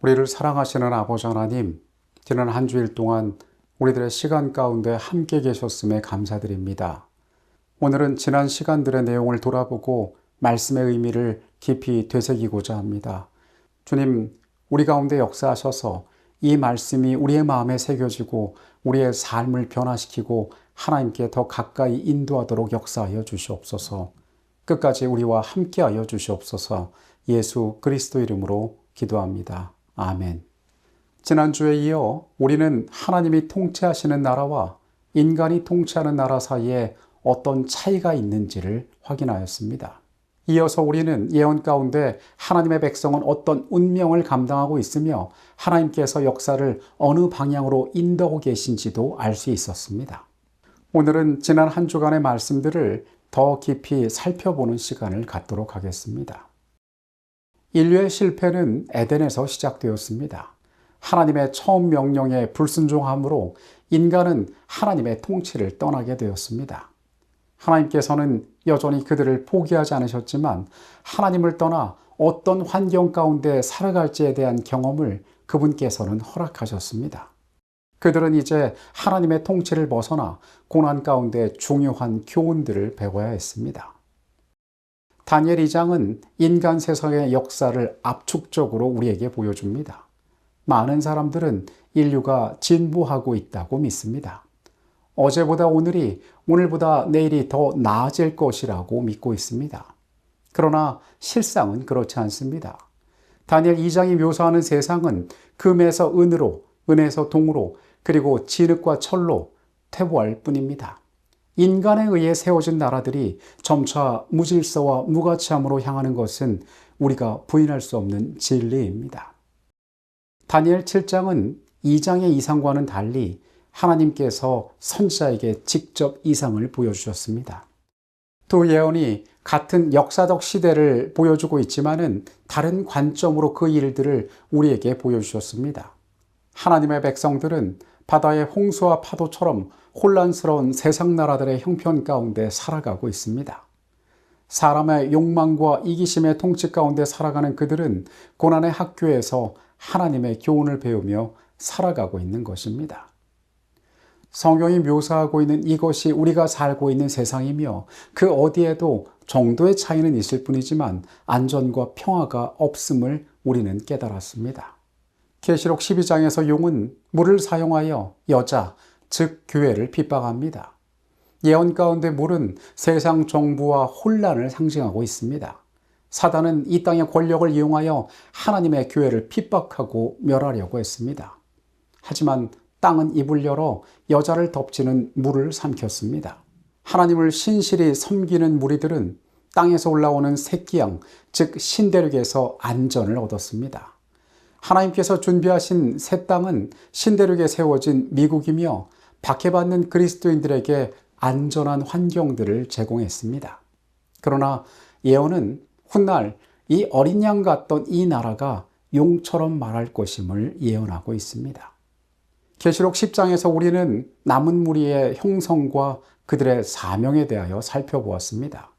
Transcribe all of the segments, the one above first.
우리를 사랑하시는 아버지 하나님, 지난 한 주일 동안 우리들의 시간 가운데 함께 계셨음에 감사드립니다. 오늘은 지난 시간들의 내용을 돌아보고 말씀의 의미를 깊이 되새기고자 합니다. 주님, 우리 가운데 역사하셔서 이 말씀이 우리의 마음에 새겨지고 우리의 삶을 변화시키고 하나님께 더 가까이 인도하도록 역사하여 주시옵소서. 끝까지 우리와 함께하여 주시옵소서. 예수 그리스도 이름으로 기도합니다. 아멘. 지난주에 이어 우리는 하나님이 통치하시는 나라와 인간이 통치하는 나라 사이에 어떤 차이가 있는지를 확인하였습니다. 이어서 우리는 예언 가운데 하나님의 백성은 어떤 운명을 감당하고 있으며 하나님께서 역사를 어느 방향으로 인도하고 계신지도 알 수 있었습니다. 오늘은 지난 한 주간의 말씀들을 더 깊이 살펴보는 시간을 갖도록 하겠습니다. 인류의 실패는 에덴에서 시작되었습니다. 하나님의 처음 명령에 불순종함으로 인간은 하나님의 통치를 떠나게 되었습니다. 하나님께서는 여전히 그들을 포기하지 않으셨지만 하나님을 떠나 어떤 환경 가운데 살아갈지에 대한 경험을 그분께서는 허락하셨습니다. 그들은 이제 하나님의 통치를 벗어나 고난 가운데 중요한 교훈들을 배워야 했습니다. 다니엘 2장은 인간 세상의 역사를 압축적으로 우리에게 보여줍니다. 많은 사람들은 인류가 진보하고 있다고 믿습니다. 어제보다 오늘이 오늘보다 내일이 더 나아질 것이라고 믿고 있습니다. 그러나 실상은 그렇지 않습니다. 다니엘 2장이 묘사하는 세상은 금에서 은으로, 은에서 동으로, 그리고 진흙과 철로 퇴보할 뿐입니다. 인간에 의해 세워진 나라들이 점차 무질서와 무가치함으로 향하는 것은 우리가 부인할 수 없는 진리입니다. 다니엘 7장은 2장의 이상과는 달리 하나님께서 선지자에게 직접 이상을 보여주셨습니다. 두 예언이 같은 역사적 시대를 보여주고 있지만은 다른 관점으로 그 일들을 우리에게 보여주셨습니다. 하나님의 백성들은 바다의 홍수와 파도처럼 혼란스러운 세상 나라들의 형편 가운데 살아가고 있습니다. 사람의 욕망과 이기심의 통치 가운데 살아가는 그들은 고난의 학교에서 하나님의 교훈을 배우며 살아가고 있는 것입니다. 성경이 묘사하고 있는 이것이 우리가 살고 있는 세상이며 그 어디에도 정도의 차이는 있을 뿐이지만 안전과 평화가 없음을 우리는 깨달았습니다. 계시록 12장에서 용은 물을 사용하여 여자, 즉 교회를 핍박합니다. 예언 가운데 물은 세상 정부와 혼란을 상징하고 있습니다. 사단은 이 땅의 권력을 이용하여 하나님의 교회를 핍박하고 멸하려고 했습니다. 하지만 땅은 입을 열어 여자를 덮치는 물을 삼켰습니다. 하나님을 신실히 섬기는 무리들은 땅에서 올라오는 새끼양, 즉 신대륙에서 안전을 얻었습니다. 하나님께서 준비하신 새 땅은 신대륙에 세워진 미국이며 박해받는 그리스도인들에게 안전한 환경들을 제공했습니다. 그러나 예언은 훗날 이 어린 양 같던 이 나라가 용처럼 말할 것임을 예언하고 있습니다. 계시록 10장에서 우리는 남은 무리의 형성과 그들의 사명에 대하여 살펴보았습니다.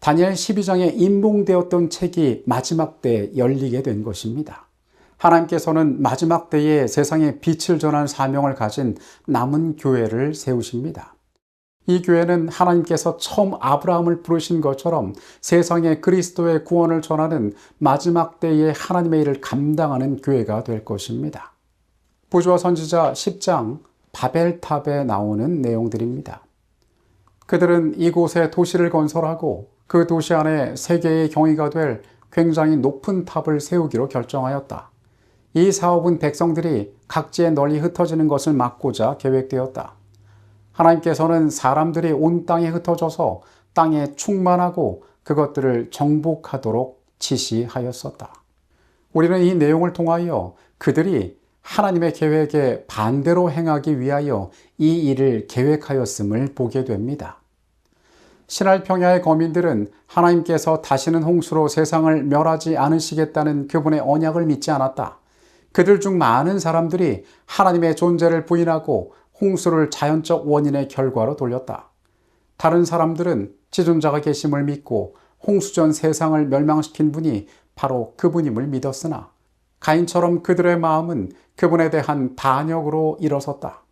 다니엘 12장에 인봉되었던 책이 마지막 때 열리게 된 것입니다. 하나님께서는 마지막 때에 세상에 빛을 전할 사명을 가진 남은 교회를 세우십니다. 이 교회는 하나님께서 처음 아브라함을 부르신 것처럼 세상에 그리스도의 구원을 전하는 마지막 때에 하나님의 일을 감당하는 교회가 될 것입니다. 부조와 선지자 10장 바벨탑에 나오는 내용들입니다. 그들은 이곳에 도시를 건설하고 그 도시 안에 세계의 경위가 될 굉장히 높은 탑을 세우기로 결정하였다. 이 사업은 백성들이 각지에 널리 흩어지는 것을 막고자 계획되었다. 하나님께서는 사람들이 온 땅에 흩어져서 땅에 충만하고 그것들을 정복하도록 지시하였었다. 우리는 이 내용을 통하여 그들이 하나님의 계획에 반대로 행하기 위하여 이 일을 계획하였음을 보게 됩니다. 신할 평야의 거민들은 하나님께서 다시는 홍수로 세상을 멸하지 않으시겠다는 그분의 언약을 믿지 않았다. 그들 중 많은 사람들이 하나님의 존재를 부인하고 홍수를 자연적 원인의 결과로 돌렸다. 다른 사람들은 지존자가 계심을 믿고 홍수 전 세상을 멸망시킨 분이 바로 그분임을 믿었으나 가인처럼 그들의 마음은 그분에 대한 반역으로 일어섰다.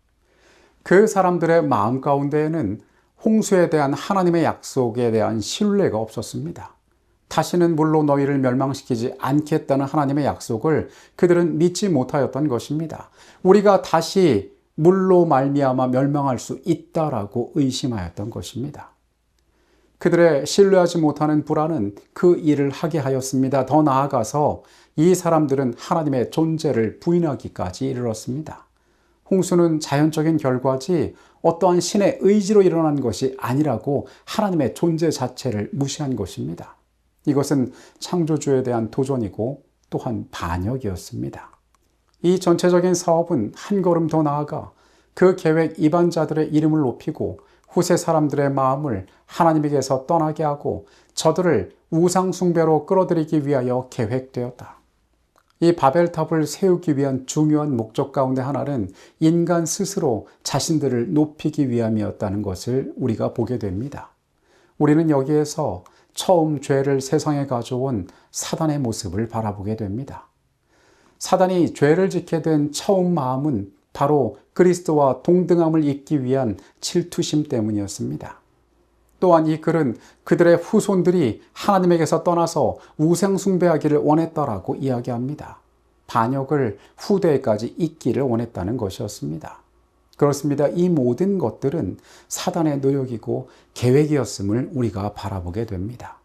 그 사람들의 마음 가운데에는 홍수에 대한 하나님의 약속에 대한 신뢰가 없었습니다. 다시는 물로 너희를 멸망시키지 않겠다는 하나님의 약속을 그들은 믿지 못하였던 것입니다. 우리가 다시 물로 말미암아 멸망할 수 있다라고 의심하였던 것입니다. 그들의 신뢰하지 못하는 불안은 그 일을 하게 하였습니다. 더 나아가서 이 사람들은 하나님의 존재를 부인하기까지 이르렀습니다. 홍수는 자연적인 결과지 어떠한 신의 의지로 일어난 것이 아니라고 하나님의 존재 자체를 무시한 것입니다. 이것은 창조주에 대한 도전이고 또한 반역이었습니다. 이 전체적인 사업은 한 걸음 더 나아가 그 계획 이반자들의 이름을 높이고 후세 사람들의 마음을 하나님에게서 떠나게 하고 저들을 우상숭배로 끌어들이기 위하여 계획되었다. 이 바벨탑을 세우기 위한 중요한 목적 가운데 하나는 인간 스스로 자신들을 높이기 위함이었다는 것을 우리가 보게 됩니다. 우리는 여기에서 처음 죄를 세상에 가져온 사단의 모습을 바라보게 됩니다. 사단이 죄를 짓게 된 처음 마음은 바로 그리스도와 동등함을 잇기 위한 질투심 때문이었습니다. 또한 이 글은 그들의 후손들이 하나님에게서 떠나서 우상숭배하기를 원했다라고 이야기합니다. 반역을 후대에까지 잇기를 원했다는 것이었습니다. 그렇습니다. 이 모든 것들은 사단의 노력이고 계획이었음을 우리가 바라보게 됩니다.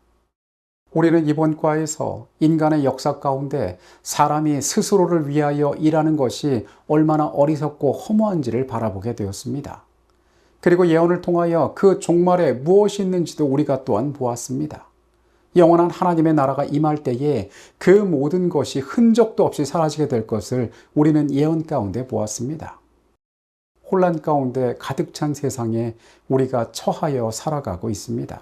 우리는 이번 과에서 인간의 역사 가운데 사람이 스스로를 위하여 일하는 것이 얼마나 어리석고 허무한지를 바라보게 되었습니다. 그리고 예언을 통하여 그 종말에 무엇이 있는지도 우리가 또한 보았습니다. 영원한 하나님의 나라가 임할 때에 그 모든 것이 흔적도 없이 사라지게 될 것을 우리는 예언 가운데 보았습니다. 혼란 가운데 가득 찬 세상에 우리가 처하여 살아가고 있습니다.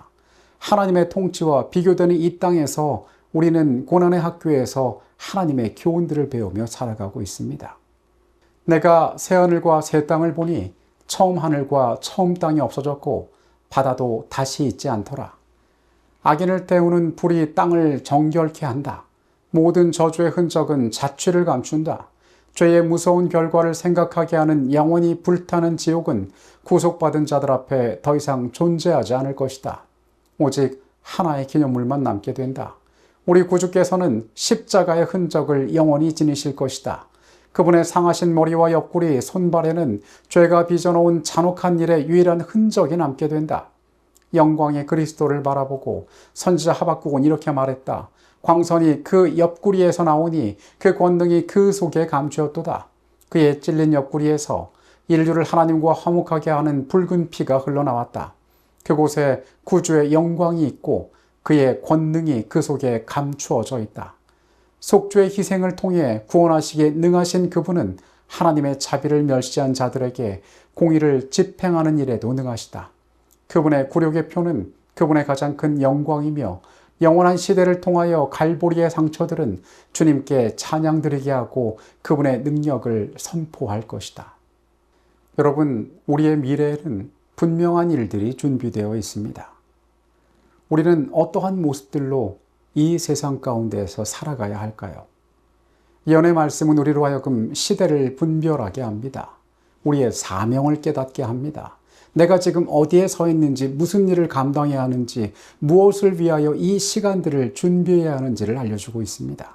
하나님의 통치와 비교되는 이 땅에서 우리는 고난의 학교에서 하나님의 교훈들을 배우며 살아가고 있습니다. 내가 새 하늘과 새 땅을 보니 처음 하늘과 처음 땅이 없어졌고 바다도 다시 있지 않더라. 악인을 태우는 불이 땅을 정결케 한다. 모든 저주의 흔적은 자취를 감춘다. 죄의 무서운 결과를 생각하게 하는 영원히 불타는 지옥은 구속받은 자들 앞에 더 이상 존재하지 않을 것이다. 오직 하나의 기념물만 남게 된다. 우리 구주께서는 십자가의 흔적을 영원히 지니실 것이다. 그분의 상하신 머리와 옆구리, 손발에는 죄가 빚어놓은 잔혹한 일의 유일한 흔적이 남게 된다. 영광의 그리스도를 바라보고 선지자 하박국은 이렇게 말했다. 광선이 그 옆구리에서 나오니 그 권능이 그 속에 감추었도다. 그의 찔린 옆구리에서 인류를 하나님과 화목하게 하는 붉은 피가 흘러나왔다. 그곳에 구주의 영광이 있고 그의 권능이 그 속에 감추어져 있다. 속주의 희생을 통해 구원하시기에 능하신 그분은 하나님의 자비를 멸시한 자들에게 공의를 집행하는 일에도 능하시다. 그분의 굴욕의 표는 그분의 가장 큰 영광이며 영원한 시대를 통하여 갈보리의 상처들은 주님께 찬양 드리게 하고 그분의 능력을 선포할 것이다. 여러분, 우리의 미래에는 분명한 일들이 준비되어 있습니다. 우리는 어떠한 모습들로 이 세상 가운데에서 살아가야 할까요? 예언의 말씀은 우리로 하여금 시대를 분별하게 합니다. 우리의 사명을 깨닫게 합니다. 내가 지금 어디에 서 있는지, 무슨 일을 감당해야 하는지, 무엇을 위하여 이 시간들을 준비해야 하는지를 알려주고 있습니다.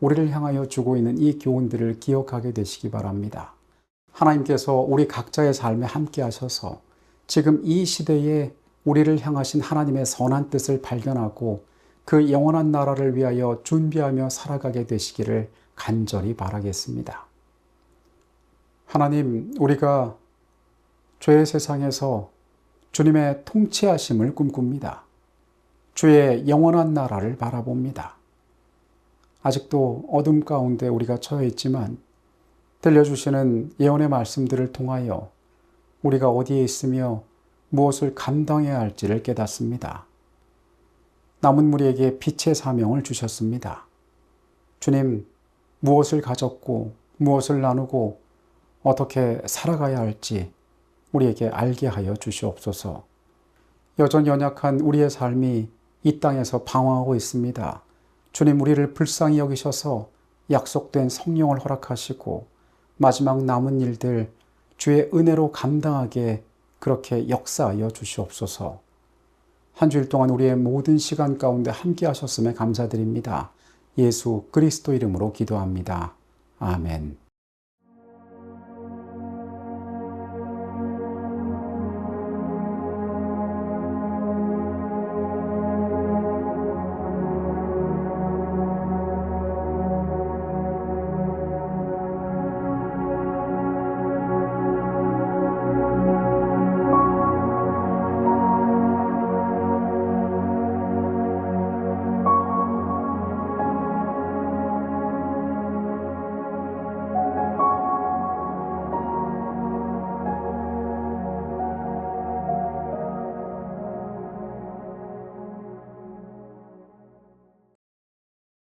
우리를 향하여 주고 있는 이 교훈들을 기억하게 되시기 바랍니다. 하나님께서 우리 각자의 삶에 함께 하셔서 지금 이 시대에 우리를 향하신 하나님의 선한 뜻을 발견하고 그 영원한 나라를 위하여 준비하며 살아가게 되시기를 간절히 바라겠습니다. 하나님, 우리가 죄의 세상에서 주님의 통치하심을 꿈꿉니다. 주의 영원한 나라를 바라봅니다. 아직도 어둠 가운데 우리가 처해 있지만 들려주시는 예언의 말씀들을 통하여 우리가 어디에 있으며 무엇을 감당해야 할지를 깨닫습니다. 남은 무리에게 빛의 사명을 주셨습니다. 주님, 무엇을 가졌고, 무엇을 나누고, 어떻게 살아가야 할지 우리에게 알게 하여 주시옵소서. 여전 연약한 우리의 삶이 이 땅에서 방황하고 있습니다. 주님, 우리를 불쌍히 여기셔서 약속된 성령을 허락하시고 마지막 남은 일들 주의 은혜로 감당하게 그렇게 역사하여 주시옵소서. 한 주일 동안 우리의 모든 시간 가운데 함께 하셨음에 감사드립니다. 예수 그리스도 이름으로 기도합니다. 아멘.